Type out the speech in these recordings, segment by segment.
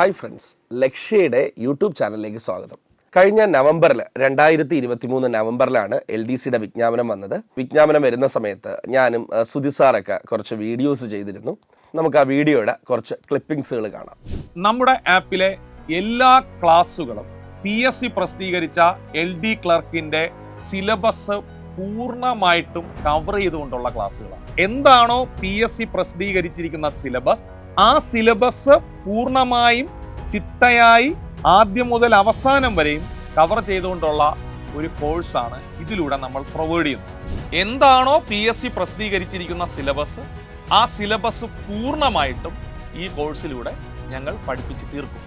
Hi friends ലക്ഷ്യയുടെ YouTube ചാനലിലേക്ക് സ്വാഗതം. കഴിഞ്ഞ നവംബറിൽ രണ്ടായിരത്തി ഇരുപത്തി മൂന്ന് നവംബറിലാണ് എൽ ഡി സിയുടെ വിജ്ഞാപനം വന്നത്. വിജ്ഞാപനം വരുന്ന സമയത്ത് ഞാനും സുധി സാറൊക്കെ കുറച്ച് വീഡിയോസ് ചെയ്തിരുന്നു. നമുക്ക് ആ വീഡിയോയുടെ കുറച്ച് ക്ലിപ്പിംഗ്സുകൾ കാണാം. നമ്മുടെ ആപ്പിലെ എല്ലാ ക്ലാസ്സുകളും പി എസ് സി പ്രസിദ്ധീകരിച്ച എൽ ഡി ക്ലർക്കിന്റെ സിലബസ് പൂർണമായിട്ടും കവർ ചെയ്തുകൊണ്ടുള്ള ക്ലാസ്സുകളാണ്. എന്താണോ പി എസ് സി പ്രസിദ്ധീകരിച്ചിരിക്കുന്ന സിലബസ് ആ സിലബസ് പൂർണമായും ചിട്ടയായി ആദ്യം മുതൽ അവസാനം വരെയും കവർ ചെയ്തുകൊണ്ടുള്ള ഒരു കോഴ്സാണ് ഇതിലൂടെ നമ്മൾ പ്രൊവൈഡ് ചെയ്യുന്നത്. എന്താണോ പി എസ് സി പ്രസിദ്ധീകരിച്ചിരിക്കുന്ന സിലബസ് ആ സിലബസ് പൂർണമായിട്ടും ഈ കോഴ്സിലൂടെ ഞങ്ങൾ പഠിപ്പിച്ച് തീർക്കും.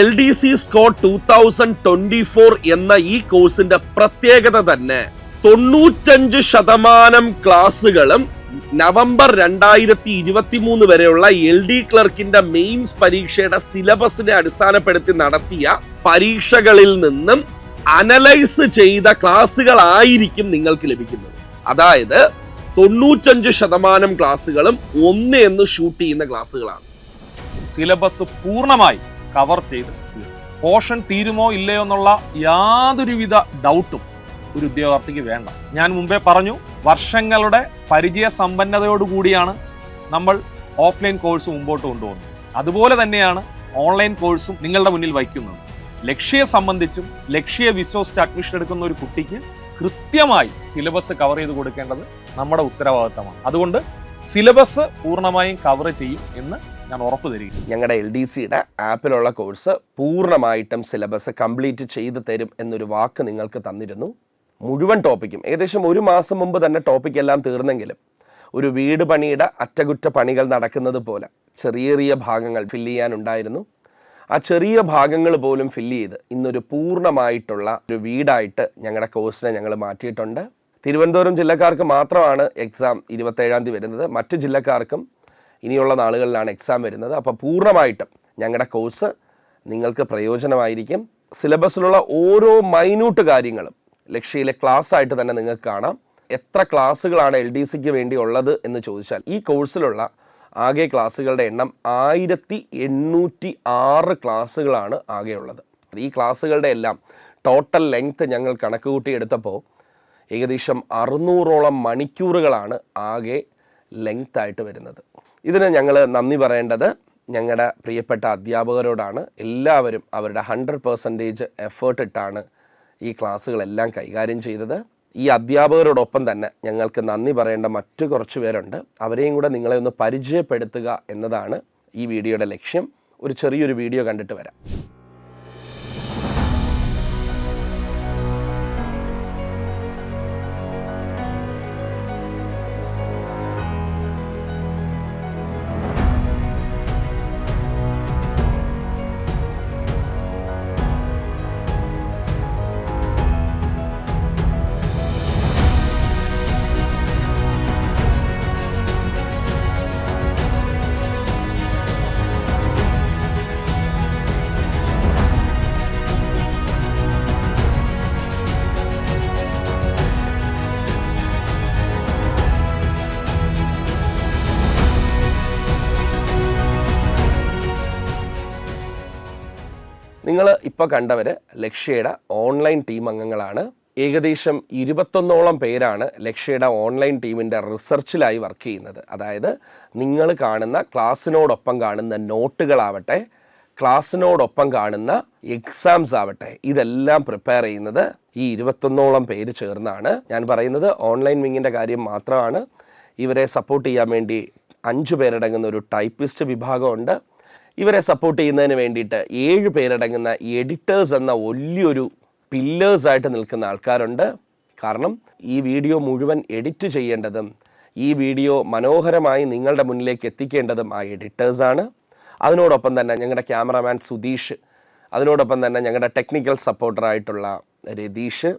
L D C score two thousand twenty four എന്ന ഈ കോഴ്സിന്റെ പ്രത്യേകത തന്നെ തൊണ്ണൂറ്റഞ്ച് ശതമാനം ക്ലാസ്സുകളും നവംബർ രണ്ടായിരത്തി ഇരുപത്തി മൂന്ന് വരെയുള്ള എൽ ഡി ക്ലർക്കിന്റെ മെയിൻസ് പരീക്ഷയുടെ സിലബസിനെ അടിസ്ഥാനപ്പെടുത്തി നടത്തിയ പരീക്ഷകളിൽ നിന്നും അനലൈസ് ചെയ്ത ക്ലാസ്സുകളായിരിക്കും നിങ്ങൾക്ക് ലഭിക്കുന്നത്. അതായത് തൊണ്ണൂറ്റഞ്ച് ശതമാനം ക്ലാസ്സുകളും ഒന്ന് എന്ന് ഷൂട്ട് ചെയ്യുന്ന ക്ലാസ്സുകളാണ്. സിലബസ് പൂർണമായി കവർ ചെയ്ത് പോർഷൻ തീരുമോ ഇല്ലയോ എന്നുള്ള യാതൊരുവിധ ഡൗട്ടും ഒരു ഉദ്യോഗാർത്ഥിക്ക് വേണ്ട. ഞാൻ മുമ്പേ പറഞ്ഞു വർഷങ്ങളുടെ പരിചയ സമ്പന്നതയോടുകൂടിയാണ് നമ്മൾ ഓഫ്ലൈൻ കോഴ്സ് മുമ്പോട്ട് കൊണ്ടുപോകുന്നത്. അതുപോലെ തന്നെയാണ് ഓൺലൈൻ കോഴ്സും നിങ്ങളുടെ മുന്നിൽ വയ്ക്കുന്നത്. ലക്ഷ്യയെ സംബന്ധിച്ചും ലക്ഷ്യ വിശ്വസിച്ച് അഡ്മിഷൻ എടുക്കുന്ന ഒരു കുട്ടിക്ക് കൃത്യമായി സിലബസ് കവർ ചെയ്ത് കൊടുക്കേണ്ടത് നമ്മുടെ ഉത്തരവാദിത്തമാണ്. അതുകൊണ്ട് സിലബസ് പൂർണമായും കവർ ചെയ്യും എന്ന് ഞാൻ ഉറപ്പ് തരും ഞങ്ങളുടെ എൽ ഡി സിയുടെ ആപ്പിലുള്ള കോഴ്സ് പൂർണമായിട്ടും സിലബസ് കംപ്ലീറ്റ് ചെയ്ത് തരും എന്നൊരു വാക്ക് നിങ്ങൾക്ക് തന്നിരുന്നു. മുഴുവൻ ടോപ്പിക്കും. ഏകദേശം ഒരു മാസം മുമ്പ് തന്നെ ടോപ്പിക് എല്ലാം തീർന്നെങ്കിലും ഒരു വീട് പണിയുടെ അറ്റകുറ്റ പണികൾ നടക്കുന്നത് പോലെ ചെറിയ ചെറിയ ഭാഗങ്ങൾ ഫില്ല് ചെയ്യാനുണ്ടായിരുന്നു. ആ ചെറിയ ഭാഗങ്ങൾ പോലും ഫില്ല് ചെയ്ത് ഇന്നൊരു പൂർണമായിട്ടുള്ള ഒരു വീടായിട്ട് ഞങ്ങളുടെ കോഴ്സിനെ ഞങ്ങൾ മാറ്റിയിട്ടുണ്ട്. തിരുവനന്തപുരം ജില്ലക്കാർക്ക് മാത്രമാണ് എക്സാം ഇരുപത്തേഴാം തീയതി വരുന്നത്. മറ്റു ജില്ലക്കാർക്കും ഇനിയുള്ള നാളുകളിലാണ് എക്സാം വരുന്നത്. അപ്പോൾ പൂർണമായിട്ടും ഞങ്ങളുടെ കോഴ്സ് നിങ്ങൾക്ക് പ്രയോജനമായിരിക്കും. സിലബസിലുള്ള ഓരോ മൈന്യൂട്ട് കാര്യങ്ങളും ലക്ഷ്യയിലെ ക്ലാസ് ആയിട്ട് തന്നെ നിങ്ങൾക്ക് കാണാം. എത്ര ക്ലാസ്സുകളാണ് എൽ ഡി സിക്ക് വേണ്ടി ഉള്ളത് എന്ന് ചോദിച്ചാൽ ഈ കോഴ്സിലുള്ള ആകെ ക്ലാസ്സുകളുടെ എണ്ണം ആയിരത്തി എണ്ണൂറ്റി ആറ് ക്ലാസ്സുകളാണ് ആകെയുള്ളത്. ഈ ക്ലാസ്സുകളുടെ എല്ലാം ടോട്ടൽ ലെങ്ത് ഞങ്ങൾ കണക്ക് കൂട്ടിയെടുത്തപ്പോൾ ഏകദേശം അറുന്നൂറോളം മണിക്കൂറുകളാണ് ആകെ ലെങ്ത് ആയിട്ട് വരുന്നത്. ഇതിന് ഞങ്ങൾ നന്ദി പറയേണ്ടത് ഞങ്ങളുടെ പ്രിയപ്പെട്ട അധ്യാപകരോടാണ്. എല്ലാവരും അവരുടെ ഹൺഡ്രഡ് പെർസെന്റേജ് എഫേർട്ട് ഇട്ടാണ് ഈ ക്ലാസ്സുകളെല്ലാം കൈകാര്യം ചെയ്തത്. ഈ അധ്യാപകരോടൊപ്പം തന്നെ ഞങ്ങൾക്ക് നന്ദി പറയേണ്ട മറ്റു കുറച്ച് പേരുണ്ട്. അവരെയും കൂടെ നിങ്ങളെ ഒന്ന് പരിചയപ്പെടുത്തുക എന്നതാണ് ഈ വീഡിയോയുടെ ലക്ഷ്യം. ഒരു ചെറിയൊരു വീഡിയോ കണ്ടിട്ട് വരാം. നിങ്ങൾ ഇപ്പോൾ കണ്ടവർ ലക്ഷ്യയുടെ ഓൺലൈൻ ടീം അംഗങ്ങളാണ്. ഏകദേശം ഇരുപത്തൊന്നോളം പേരാണ് ലക്ഷ്യയുടെ ഓൺലൈൻ ടീമിന്റെ റിസർച്ചിലായി വർക്ക് ചെയ്യുന്നത്. അതായത് നിങ്ങൾ കാണുന്ന ക്ലാസ്സിനോടൊപ്പം കാണുന്ന നോട്ടുകളാവട്ടെ ക്ലാസ്സിനോടൊപ്പം കാണുന്ന എക്സാംസ് ആവട്ടെ ഇതെല്ലാം പ്രിപ്പയർ ചെയ്യുന്നത് ഈ ഇരുപത്തൊന്നോളം പേര് ചേർന്നാണ്. ഞാൻ പറയുന്നത് ഓൺലൈൻ വിങ്ങിന്റെ കാര്യം മാത്രമാണ്. ഇവരെ സപ്പോർട്ട് ചെയ്യാൻ വേണ്ടി അഞ്ച് പേരടങ്ങുന്ന ഒരു ടൈപ്പിസ്റ്റ് വിഭാഗമുണ്ട്. ഇവരെ സപ്പോർട്ട് ചെയ്യുന്നതിന് വേണ്ടിയിട്ട് ഏഴ് പേരടങ്ങുന്ന എഡിറ്റേഴ്സ് എന്ന വലിയൊരു പില്ലേഴ്സായിട്ട് നിൽക്കുന്ന ആൾക്കാരുണ്ട്. കാരണം ഈ വീഡിയോ മുഴുവൻ എഡിറ്റ് ചെയ്യേണ്ടതും ഈ വീഡിയോ മനോഹരമായി നിങ്ങളുടെ മുന്നിലേക്ക് എത്തിക്കേണ്ടതും ആ എഡിറ്റേഴ്സാണ് അതിനോടൊപ്പം തന്നെ ഞങ്ങളുടെ ക്യാമറാമാൻ സുധീഷ് അതിനോടൊപ്പം തന്നെ ഞങ്ങളുടെ ടെക്നിക്കൽ സപ്പോർട്ടറായിട്ടുള്ള രതീഷ്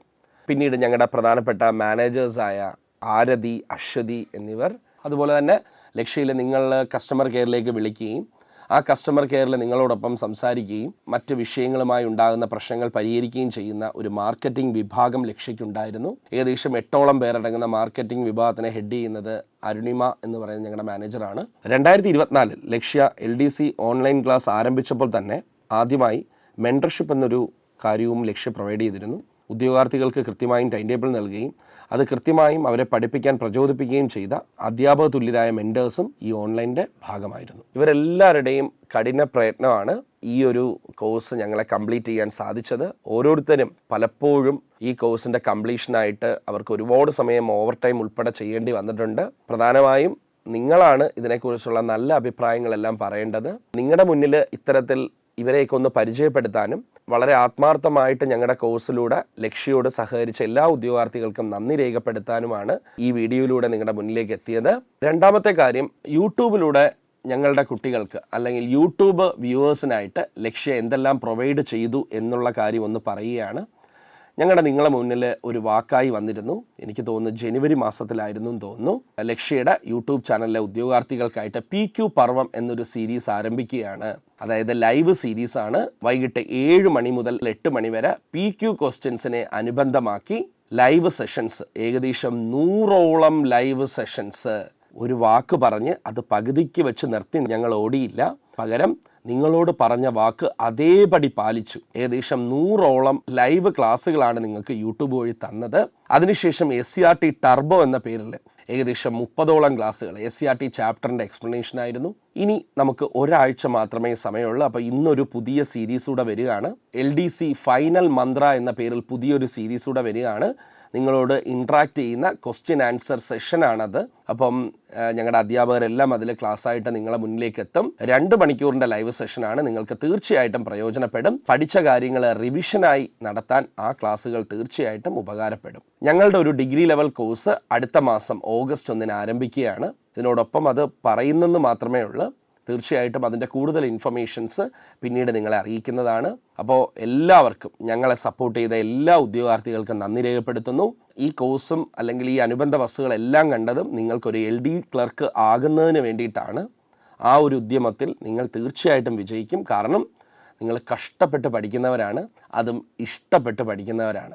പിന്നീട് ഞങ്ങളുടെ പ്രധാനപ്പെട്ട മാനേജേഴ്സായ ആരതി അശ്വതി എന്നിവർ. അതുപോലെ തന്നെ ലക്ഷ്യയിൽ നിങ്ങൾ കസ്റ്റമർ കെയറിലേക്ക് വിളിക്കുകയും ആ കസ്റ്റമർ കെയറിൽ നിങ്ങളോടൊപ്പം സംസാരിക്കുകയും മറ്റ് വിഷയങ്ങളുമായി ഉണ്ടാകുന്ന പ്രശ്നങ്ങൾ പരിഹരിക്കുകയും ചെയ്യുന്ന ഒരു മാർക്കറ്റിംഗ് വിഭാഗം ലക്ഷ്യക്കുണ്ടായിരുന്നു ഏകദേശം എട്ടോളം പേരടങ്ങുന്ന മാർക്കറ്റിംഗ് വിഭാഗത്തിനെ ഹെഡ് ചെയ്യുന്നത് അരുണിമ എന്ന് പറയുന്ന ഞങ്ങളുടെ മാനേജറാണ് രണ്ടായിരത്തി ഇരുപത്തിനാലിൽ Lakshya L D C online class ആരംഭിച്ചപ്പോൾ തന്നെ ആദ്യമായി മെന്റർഷിപ്പ് എന്നൊരു കാര്യവും ലക്ഷ്യ പ്രൊവൈഡ് ചെയ്തിരുന്നു. ഉദ്യോഗാർത്ഥികൾക്ക് കൃത്യമായും ടൈം ടേബിൾ നൽകുകയും അത് കൃത്യമായും അവരെ പഠിപ്പിക്കാൻ പ്രചോദിപ്പിക്കുകയും ചെയ്ത അധ്യാപക തുല്യരായ മെന്റേഴ്സും ഈ ഓൺലൈന്റെ ഭാഗമായിരുന്നു. ഇവരെല്ലാവരുടെയും കഠിന പ്രയത്നമാണ് ഈ ഒരു കോഴ്സ് ഞങ്ങളെ കംപ്ലീറ്റ് ചെയ്യാൻ സാധിച്ചത്. ഓരോരുത്തരും പലപ്പോഴും ഈ കോഴ്സിന്റെ കംപ്ലീഷനായിട്ട് അവർക്ക് ഒരുപാട് സമയം ഓവർ ടൈം ഉൾപ്പെടെ ചെയ്യേണ്ടി വന്നിട്ടുണ്ട്. പ്രധാനമായും നിങ്ങളാണ് ഇതിനെക്കുറിച്ചുള്ള നല്ല അഭിപ്രായങ്ങളെല്ലാം പറയേണ്ടത്. നിങ്ങളുടെ മുന്നിൽ ഇത്തരത്തിൽ ഇവരെയൊക്കെ ഒന്ന് പരിചയപ്പെടുത്താനും വളരെ ആത്മാർത്ഥമായിട്ട് ഞങ്ങളുടെ കോഴ്സിലൂടെ ലക്ഷ്യയോട് സഹകരിച്ച എല്ലാ ഉദ്യോഗാർത്ഥികൾക്കും നന്ദി രേഖപ്പെടുത്താനുമാണ് ഈ വീഡിയോയിലൂടെ നിങ്ങളുടെ മുന്നിലേക്ക് എത്തിയത്. രണ്ടാമത്തെ കാര്യം യൂട്യൂബിലൂടെ ഞങ്ങളുടെ കുട്ടികൾക്ക് അല്ലെങ്കിൽ യൂട്യൂബ് വ്യൂവേഴ്സിനായിട്ട് ലക്ഷ്യം എന്തെല്ലാം പ്രൊവൈഡ് ചെയ്തു എന്നുള്ള കാര്യം ഒന്ന് പറയുകയാണ്. ഞങ്ങളുടെ നിങ്ങളെ മുന്നിൽ ഒരു വാക്കായി വന്നിരുന്നു. എനിക്ക് തോന്നുന്നു ജനുവരി മാസത്തിലായിരുന്നു എന്ന് തോന്നുന്നു. ലക്ഷ്യയുടെ യൂട്യൂബ് ചാനലിലെ ഉദ്യോഗാർത്ഥികൾക്കായിട്ട് പി ക്യു പർവം എന്നൊരു സീരീസ് ആരംഭിക്കുകയാണ്. അതായത് ലൈവ് സീരീസ് ആണ്. വൈകിട്ട് ഏഴ് മണി മുതൽ എട്ട് മണി വരെ പി ക്യു ക്വസ്റ്റ്യൻസിനെ അനുബന്ധമാക്കി ലൈവ് സെഷൻസ്. ഏകദേശം നൂറോളം ലൈവ് സെഷൻസ് ഒരു വാക്ക് പറഞ്ഞ് അത് പകുതിക്ക് വെച്ച് നിർത്തി ഞങ്ങൾ ഓടിയില്ല. പകരം നിങ്ങളോട് പറഞ്ഞ വാക്ക് അതേപടി പാലിച്ചു. ഏകദേശം നൂറോളം ലൈവ് ക്ലാസ്സുകളാണ് നിങ്ങൾക്ക് യൂട്യൂബ് വഴി തന്നത്. അതിനുശേഷം S C R T turbo എന്ന പേരിൽ ഏകദേശം മുപ്പതോളം ക്ലാസ്സുകൾ. എസ് സി ആർ ടി ചാപ്റ്ററിന്റെ എക്സ്പ്ലനേഷൻ ആയിരുന്നു. ഇനി നമുക്ക് ഒരാഴ്ച മാത്രമേ സമയമുള്ളൂ. അപ്പോൾ ഇന്നൊരു പുതിയ സീരീസ് കൂടെ വരികയാണ്. L D C final Mantra എന്ന പേരിൽ പുതിയൊരു സീരീസ് കൂടെ വരികയാണ്. നിങ്ങളോട് ഇൻട്രാക്ട് ചെയ്യുന്ന ക്വസ്റ്റ്യൻ ആൻസർ സെഷനാണത് അപ്പം ഞങ്ങളുടെ അധ്യാപകരെല്ലാം അതിൽ ക്ലാസ്സായിട്ട് നിങ്ങളെ മുന്നിലേക്ക് എത്തും രണ്ട് മണിക്കൂറിന്റെ ലൈവ് സെഷനാണ് നിങ്ങൾക്ക് തീർച്ചയായിട്ടും പ്രയോജനപ്പെടും. പഠിച്ച കാര്യങ്ങൾ റിവിഷനായി നടത്താൻ ആ ക്ലാസ്സുകൾ തീർച്ചയായിട്ടും ഉപകാരപ്പെടും. ഞങ്ങളുടെ ഒരു ഡിഗ്രി ലെവൽ കോഴ്സ് അടുത്ത മാസം ഓഗസ്റ്റ് ഒന്നിന് ആരംഭിക്കുകയാണ്. ഇതിനോടൊപ്പം അത് പറയുന്നെന്ന് മാത്രമേ ഉള്ളൂ. തീർച്ചയായിട്ടും അതിന്റെ കൂടുതൽ ഇൻഫർമേഷൻസ് പിന്നീട് നിങ്ങളെ അറിയിക്കുന്നതാണ്. അപ്പോൾ എല്ലാവർക്കും ഞങ്ങളെ സപ്പോർട്ട് ചെയ്ത എല്ലാ ഉദ്യോഗാർത്ഥികൾക്കും നന്ദി രേഖപ്പെടുത്തുന്നു. ഈ കോഴ്സും അല്ലെങ്കിൽ ഈ അനുബന്ധ ബസ്സുകളെല്ലാം കണ്ടതും നിങ്ങൾക്കൊരു എൽ ഡി ക്ലർക്ക് ആകുന്നതിന് വേണ്ടിയിട്ടാണ്. ആ ഒരു ഉദ്യമത്തിൽ നിങ്ങൾ തീർച്ചയായിട്ടും വിജയിക്കും. കാരണം നിങ്ങൾ കഷ്ടപ്പെട്ട് പഠിക്കുന്നവരാണ് അതും ഇഷ്ടപ്പെട്ട് പഠിക്കുന്നവരാണ്.